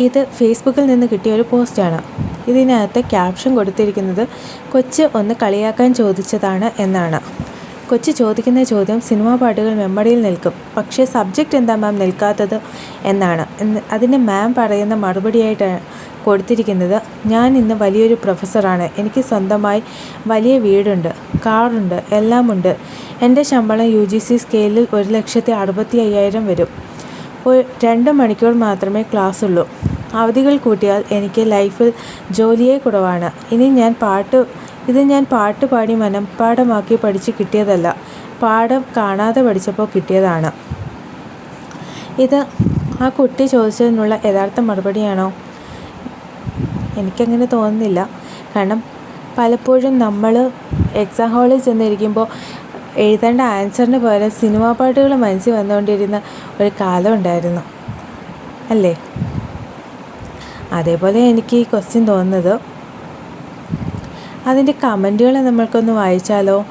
ഇത് ഫേസ്ബുക്കിൽ നിന്ന് കിട്ടിയ ഒരു പോസ്റ്റാണ്. ഇതിനകത്ത് ക്യാപ്ഷൻ കൊടുത്തിരിക്കുന്നത് കൊച്ച് ഒന്ന് കളിയാക്കാൻ ചോദിച്ചതാണ് എന്നാണ്. കൊച്ച് ചോദിക്കുന്ന ചോദ്യം സിനിമാ പാട്ടുകൾ മെമ്മറിയിൽ നിൽക്കും. പക്ഷേ സബ്ജക്റ്റ് എന്താ മാം നിൽക്കാത്തത് എന്നാണ്. എന്ന് അതിന് മാം പറയുന്ന മറുപടിയായിട്ട് കൊടുത്തിരിക്കുന്നത് ഞാൻ ഇന്ന് വലിയൊരു പ്രൊഫസറാണ്. എനിക്ക് സ്വന്തമായി വലിയ വീടുണ്ട് കാറുണ്ട് എല്ലാമുണ്ട്. എന്റെ ശമ്പളം യു ജി സി സ്കെയിലിൽ ഒരു ലക്ഷത്തി അറുപത്തി അയ്യായിരം വരും. ഒരു രണ്ട് മണിക്കൂർ മാത്രമേ ക്ലാസ് ഉള്ളൂ അവധികൾ കൂട്ടിയാൽ എനിക്ക് ലൈഫിൽ ജോലിയേ കുറവാണ്. ഇനി ഞാൻ പാട്ട് ഇത് ഞാൻ പാട്ട് പാടി മനഃപ്പാഠമാക്കി പഠിച്ച് കിട്ടിയതല്ല. പാഠം കാണാതെ പഠിച്ചപ്പോൾ കിട്ടിയതാണ്. ഇത് ആ കുട്ടി ചോദിച്ചതിനുള്ള യഥാർത്ഥ മറുപടിയാണോ? എനിക്കങ്ങനെ തോന്നുന്നില്ല. കാരണം പലപ്പോഴും നമ്മൾ എക്സാം ഹാളിൽ ചെന്നിരിക്കുമ്പോൾ എഴുതേണ്ട ആൻസറിന് പകരം സിനിമാ പാട്ടുകൾ മനസ്സിൽ വന്നുകൊണ്ടിരുന്ന ഒരു കാലം ഉണ്ടായിരുന്നു. അല്ലേ? അതേപോലെ എനിക്ക് ഈ ക്വസ്റ്റ്യൻ തോന്നുന്നത് അതിന്റെ കമന്റുകൾ നമ്മൾക്കൊന്ന് വായിച്ചാലോ?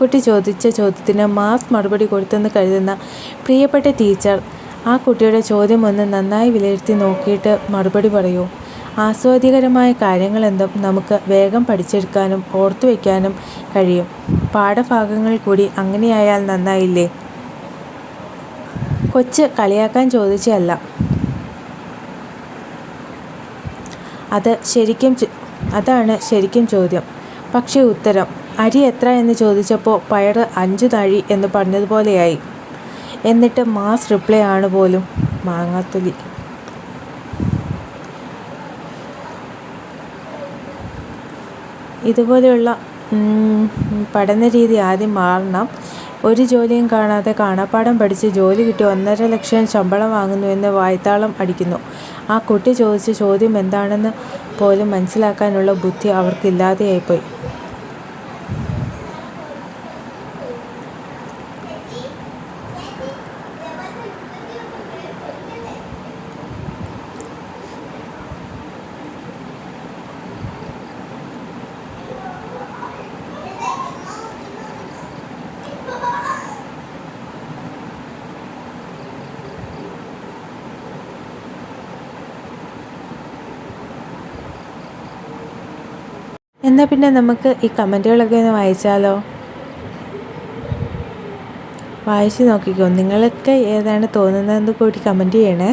കുട്ടി ചോദിച്ച ചോദ്യത്തിന് മാസ് മറുപടി കൊടുത്തെന്ന് കരുതുന്ന പ്രിയപ്പെട്ട ടീച്ചർ ആ കുട്ടിയുടെ ചോദ്യം ഒന്ന് നന്നായി വിലയിരുത്തി നോക്കിയിട്ട് മറുപടി പറയൂ. ആസ്വാദ്യകരമായ കാര്യങ്ങളെന്തും നമുക്ക് വേഗം പഠിച്ചെടുക്കാനും ഓർത്തു വയ്ക്കാനും കഴിയും. പാഠഭാഗങ്ങൾ കൂടി അങ്ങനെയായാൽ നന്നായില്ലേ? കൊച്ച് കളിയാക്കാൻ ചോദിച്ചതല്ല. അത് ശരിക്കും അതാണ് ശരിക്കും ചോദ്യം. പക്ഷേ ഉത്തരം അരി എത്ര എന്ന് ചോദിച്ചപ്പോൾ പയർ അഞ്ച് തഴി എന്ന് പറഞ്ഞതുപോലെയായി. എന്നിട്ട് മാസ് റിപ്ലൈ ആണ് പോലും മാങ്ങാത്തൊലി. ഇതുപോലെയുള്ള പഠന രീതി ആദ്യം മാറണം. ഒരു ജോലിയും കാണാതെ കാണാപ്പാഠം പഠിച്ച് ജോലി കിട്ടി ഒന്നര ലക്ഷം ശമ്പളം വാങ്ങുന്നുവെന്ന് വായ്ത്താളം അടിക്കുന്നു. ആ കുട്ടി ചോദിച്ച ചോദ്യം എന്താണെന്ന് പോലും മനസ്സിലാക്കാനുള്ള ബുദ്ധി അവർക്കില്ലാതെയായിപ്പോയി. എന്നാൽ പിന്നെ നമുക്ക് ഈ കമന്റുകളൊക്കെ ഒന്ന് വായിച്ചാലോ? വായിച്ച് നോക്കിക്കോ. നിങ്ങൾക്ക് ഏതാണ് തോന്നുന്നതെന്ന് കൂടി കമന്റ് ചെയ്യണേ.